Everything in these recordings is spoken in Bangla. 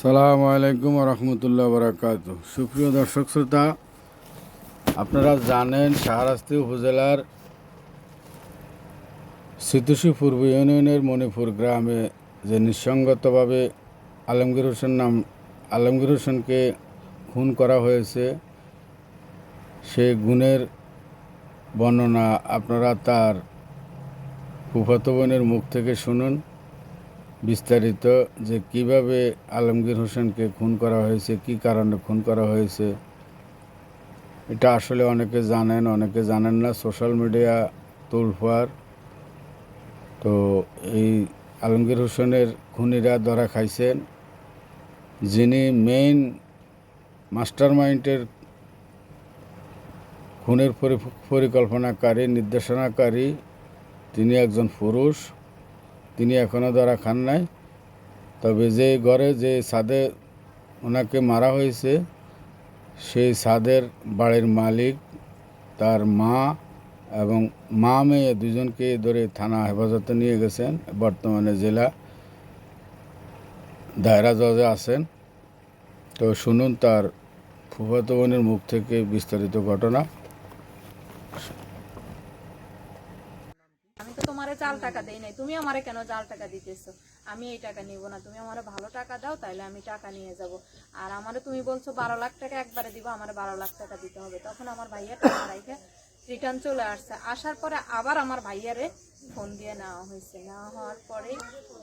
সালাম আলাইকুম রহমতুল্লাহ বরাকাত। সুপ্রিয় দর্শক শ্রোতা, আপনারা জানেন শাহরাস্তি উপজেলার সিতুসি পূর্ব ইউনিয়নের মণিপুর গ্রামে যে নিঃসঙ্গতভাবে আলমগীর হোসেন নাম, আলমগীর হোসেনকে খুন করা হয়েছে, সেই গুণের বর্ণনা আপনারা তার ফুফাতো বোনের মুখ থেকে শুনুন। বিস্তারিত যে কীভাবে আলমগীর হোসেনকে খুন করা হয়েছে, কি কারণে খুন করা হয়েছে, এটা আসলে অনেকে জানেন অনেকে জানেন না। সোশ্যাল মিডিয়া তোলফার। তো এই আলমগীর হোসেনের খুনিরা ধরা খাইছেন। যিনি মেইন মাস্টার মাইন্ডের খুনের পরি- পরিকল্পনাকারী, নির্দেশনাকারী, তিনি একজন পুরুষ। তিনি এখনও ধরা খান নাই, তবে যে ঘরে যে ছাদে ওনাকে মারা হয়েছে, সেই ছাদের বাড়ির মালিক, তার মা এবং মা মেয়ে দুজনকে ধরে থানা হেফাজতে নিয়ে গেছেন। বর্তমানে জেলা দায়রা জজে আছেন। তো শুনুন তার ফুফাতো বোনের মুখ থেকে বিস্তারিত ঘটনা আমি তো তোমারে জাল টাকা দেই নাই। তুমি আমারে কেন জাল টাকা দিতেছো? আমি এই টাকা নিব না। তুমি আমারে ভালো টাকা দাও, তাইলে আমি টাকা নিয়ে যাব। আর আমারে তুমি বলছো বারো লাখ টাকা, একবারে দিব, আমার বারো লাখ টাকা দিতে হবে। তখন আমার ভাইয়া টাকা রাইখে রিটার্ন চলে আসছে। আসার পরে আবার আমার ভাইয়ারে ফোন দিয়ে নেওয়া হয়েছে। নেওয়া হওয়ার পরে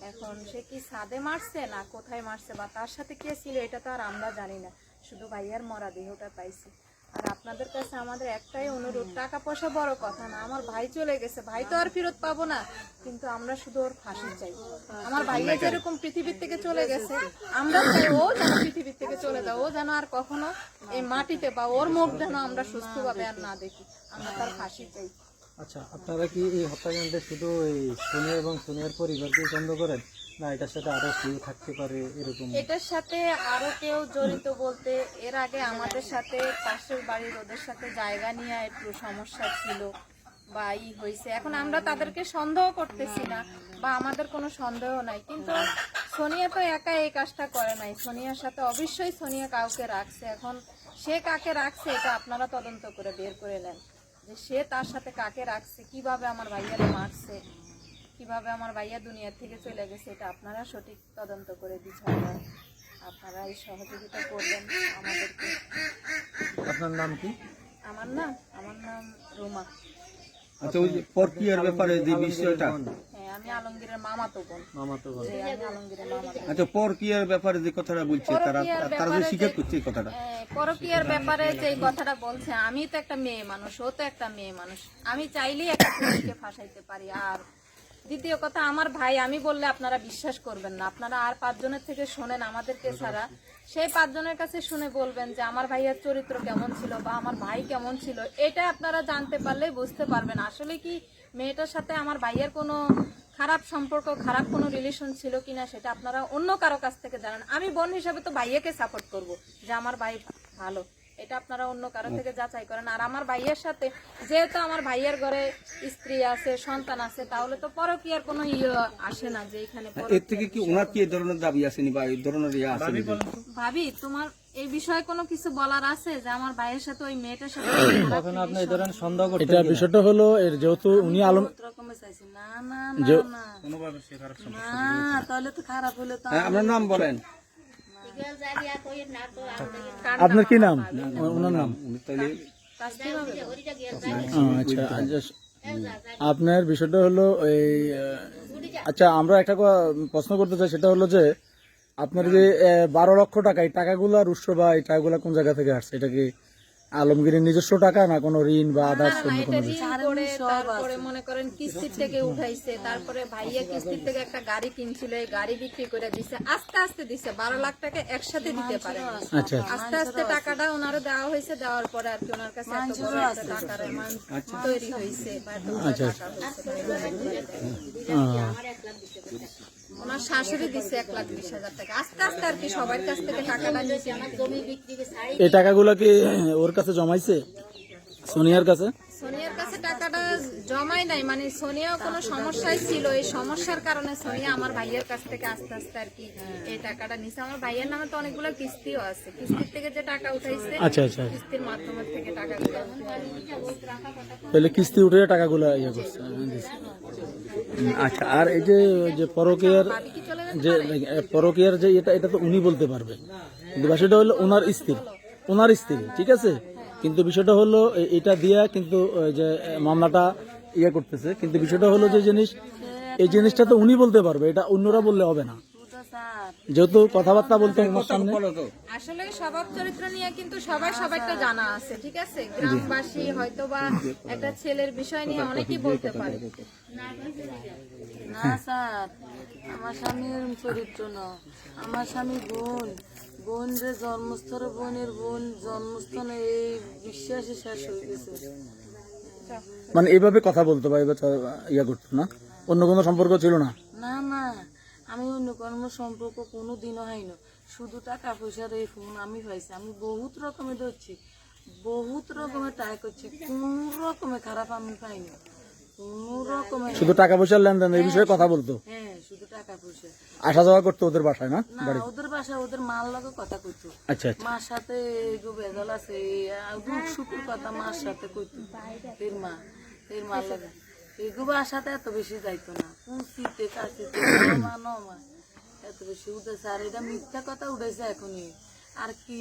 এখন সে কি ছাদে মারছে না কোথায় মারছে বা তার সাথে কে ছিল, এটা তো আর আমরা জানি না। শুধু ভাইয়ার মরা দেহটা পাইছি। আর আপনাদের কাছে আমাদের একটাই অনুরোধ টাকা পয়সা বড় কথা না। আমার ভাই চলে গেছে ভাই তো আর ফেরত পাবো না। কিন্তু আমরা শুধু ওর ফাঁসি চাই। আমার ভাইয়া যেরকম পৃথিবীর থেকে চলে গেছে আমরা চাই ও যেন পৃথিবীর থেকে চলে যায়। ও যেন আর কখনো এই মাটিতে বা ওর মুখ যেন আমরা সুস্থভাবে আর না দেখি। আমরা তার ফাঁসি চাই। আচ্ছা আপনারা কি এই হত্যাকাণ্ডে শুধু এই সোনিয়া এবং সোনিয়ার পরিবারকে সন্দেহ করেন? না, এটার সাথে আরও কেউ থাকতে পারে এরকম। এটার সাথে আরও কেউ জড়িত বলতে, এর আগে আমাদের সাথে পাশের বাড়ির ওদের সাথে জায়গা নিয়ে একটু সমস্যা ছিল বা ই হয়েছে। এখন আমরা তাদেরকে সন্দেহ করতেছি না বা আমাদের কোনো সন্দেহ নাই। কিন্তু সোনিয়া তো একা এই কাজটা করে নাই। সোনিয়ার সাথে অবশ্যই সোনিয়া কাউকে রাখছে। এখন সে কাকে রাখছে, এটা আপনারা তদন্ত করে বের করে নেন। যে সে তার সাথে কাকে রাখছে, কীভাবে আমার ভাইয়ারে মারছে কীভাবে আমার ভাইয়া দুনিয়া থেকে চলে গেছে এটা আপনারা সঠিক তদন্ত করে বিচার আপনারা এই সহযোগিতা করবেন আমাদেরকে। আপনার নাম কি? আমার নাম আমার নাম রুমা। আচ্ছা ওই যে প্রক্রিয়ার ব্যাপারে যে বিষয়টা। হ্যাঁ আমি আলমগীরের মামাতো বোন। আমি আলমগীরের মামাতো। আচ্ছা ব্যাপারে যে কথাটা বলছে তারা তারা যে স্বীকার করছে এই কথাটা। পরকীয়ার ব্যাপারে যে কথাটা বলছে আমি তো একটা মেয়ে মানুষ ও তো একটা মেয়ে মানুষ। আমি চাইলেই একটা পুরুষকে ফাঁসাইতে পারি আর দ্বিতীয় কথা, আমার ভাই, আমি বললে আপনারা বিশ্বাস করবেন না। আপনারা আর পাঁচজনের থেকে শোনেন আমাদেরকে ছাড়া। সেই পাঁচজনের কাছে শুনে বলবেন যে, আমার ভাইয়ের চরিত্র কেমন ছিল বা আমার ভাই কেমন ছিল? এটা আপনারা জানতে পারলে বুঝতে পারবেন। আসলে কি, মেয়েটার সাথে আমার ভাইয়ের কোনো খারাপ সম্পর্ক, খারাপ কোনো রিলেশন ছিল কিনা, সেটা আপনারা অন্য কারও কাছ থেকে জানেন। আমি বোন হিসাবে তো ভাইয়াকে সাপোর্ট করব যে, আমার ভাই ভালো। এটা আপনারা অন্য কারও থেকে যাচাই করেন। আর আমার ভাইয়ের সাথে যেহেতু আমার ভাইয়ের ঘরে স্ত্রী আছে সন্তান আছে তাহলে তো পরকীয়ার কোনো ইয়ে আসে না যে এখানে এর থেকে কি ওনার কি এই ধরনের দাবি আসেনি বা এই ধরনের ইয়ে আসেনি ভাবি তোমার এই বিষয়ে কোনো কিছু বলার আছে যে আমার ভাইয়ের সাথে ওই মেয়েটার সাথে তখন আপনি এই ধরনের সন্দেহ করতে এটা বিষয়টা হলো এর যেহেতু উনি আলম রকমের চাইছি। না না না না। না তাহলে তো খারাপ হলে তো হ্যাঁ আপনার নাম বলেন। আপনার কি নাম? ওনার নাম? আচ্ছা আপনার বিষয়টা হলো এই আচ্ছা আমরা একটা প্রশ্ন করতে চাই, সেটা হলো যে আপনার যে বারো লক্ষ টাকা, এই টাকাগুলো আর উৎস বা এই টাকাগুলো কোন জায়গা থেকে আসছে? এটা কি আলমগীরের নিজস্ব টাকা না কোনো ঋণ বা আদার্স তারপরে মনে করেন কিস্তির থেকে উঠাইছে তারপরে ভাইয়া কিস্তির থেকে একটা গাড়ি কিনছিল এই গাড়ি বিক্রি করে দিছে আস্তে আস্তে দিছে বারো লাখ টাকা একসাথে দিতে পারে আচ্ছা আস্তে আস্তে টাকাটা ওনারও দেওয়া হয়েছে দেওয়ার পরে আর কি ওনার কাছে এত বড় একটা টাকার অ্যামাউন্ট তৈরি হয়েছে টাকা হয়েছে। ওনার শাশুড়ি দিছে লাখ বিশ হাজার টাকা। আস্তে আস্তে আর কি সবার কাছ থেকে টাকাটা নিয়েছে। এই টাকাগুলো কি ওর কাছে জমাইছে? সোনিয়ার কাছে? সোনিয়ার কাছে টাকাটা জমাই নাই। মানে সোনিয়াও কোনো সমস্যায় ছিল। এই সমস্যার কারণে সোনিয়া আমার ভাইয়ের কাছ থেকে আস্তে আস্তে আর কি এই টাকাটা নিছে। আমার ভাইয়ের নামে তো অনেকগুলো কিস্তিও আছে। কিস্তির থেকে যে টাকা উঠাইছে আচ্ছা আচ্ছা। কিস্তির মাধ্যমে থেকে টাকাগুলো তাহলে কিস্তি উঠে টাকাগুলো ইয়ে করছে আচ্ছা আর এই যে যে পরকীয়ার যে পরকীয়ার যে এটা এটা তো উনি বলতে পারবে। কিন্তু বিষয়টা হলো ওনার স্ত্রী ওনার স্ত্রী ঠিক আছে? কিন্তু বিষয়টা হলো এটা দিয়া কিন্তু যে মামলাটা ইয়ে করতেছে। কিন্তু বিষয়টা হলো যে জিনিস এই জিনিসটা তো উনি বলতে পারবে এটা অন্যরা বললে হবে না। যেহেতু কথাবার্তা বলতে ওনার সামনে। আসলে স্বভাব চরিত্র নিয়ে কিন্তু সবাই সবাইটা জানা আছে ঠিক আছে? গ্রামবাসী হয়তো বা একটা ছেলের বিষয় নিয়ে অনেকেই বলতে পারে। না স্যার আমার স্বামীর চরিত্র না। আমার স্বামী বোন। বোন জন্মস্থলে বোনের বোন জন্মস্থানে এই বিশ্বাসে শেষ হয়ে গেছে। মানে এইভাবে কথা বলতো বা এবার ইয়ে করতো না? অন্য কোনো সম্পর্ক ছিল না? না না। আমি অন্য কোনো সম্পর্ক কোনো দিনও হয়নি। শুধু টাকা পয়সার এই ফোন আমি পাইছি। আমি বহুত রকমের ধরছি। বহুত রকমের ট্রাই করছি। কোন রকমের খারাপ আমি পাইনি। কোন রকমের শুধু টাকা পয়সার লেনদেন এই বিষয়ে কথা বলতো? হ্যাঁ। শুধু টাকা পয়সা। আসা যাওয়া করতো ওদের বাসায় না? না ওদের বাসায় ওদের মার লগে কথা কইতো। আচ্ছা আচ্ছা। মার সাথে গো বেজাল আছে দুঃখ সুখের কথা মার সাথে কইতো। এর মা এর মার লাগে। এগো সাথে এত বেশি যাইতো না। কুচিতে কাচিতে মা ন মা এত বেশি উঠেছে। আর এটা মিথ্যা কথা উঠেছে এখনই। আর কি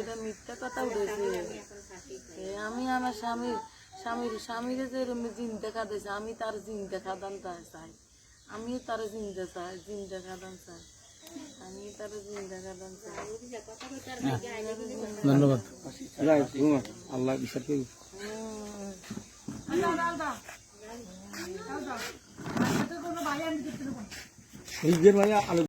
এটা মিথ্যা কথা উঠেছে। আমি আমার স্বামীর স্বামীর স্বামীর যে এরম জিন দেখা দিয়েছে আমি তার জিন দেখা দান চাই। আমি তার জিন্দা চাই জিন কাদান দান চাই। আমি তার জিন্দা কাদান দান চাই ধন্যবাদ। আল্লাহ বিশ্বাস করি নিজের ভাইয়া আলো